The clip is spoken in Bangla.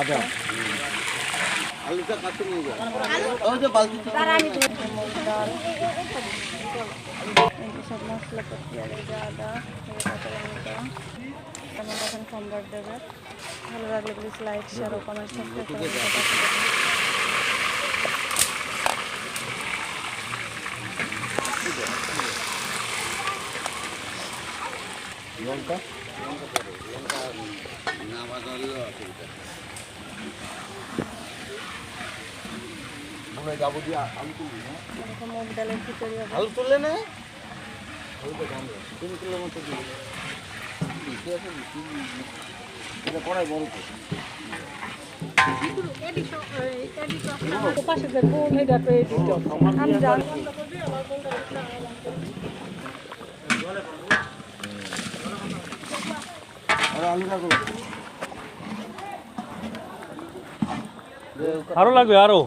আদা। আলুটা কাটতে নিয়ে যাও ওই যে বালতি যে সব মশলা করতে আদা কাঁচা এখন সম্বার দেবে ভালো লাগলে প্লিজ লাইক শেয়ার ও কমেন্ট সাবস্ক্রাইব লঙ্কা? দিয়ে আলু তুললে না। তিন কিলো মতো দিবে বেশি আছে বেশি এটা কড়াই বড় তো আমি জানি আরও লাগবে আরও।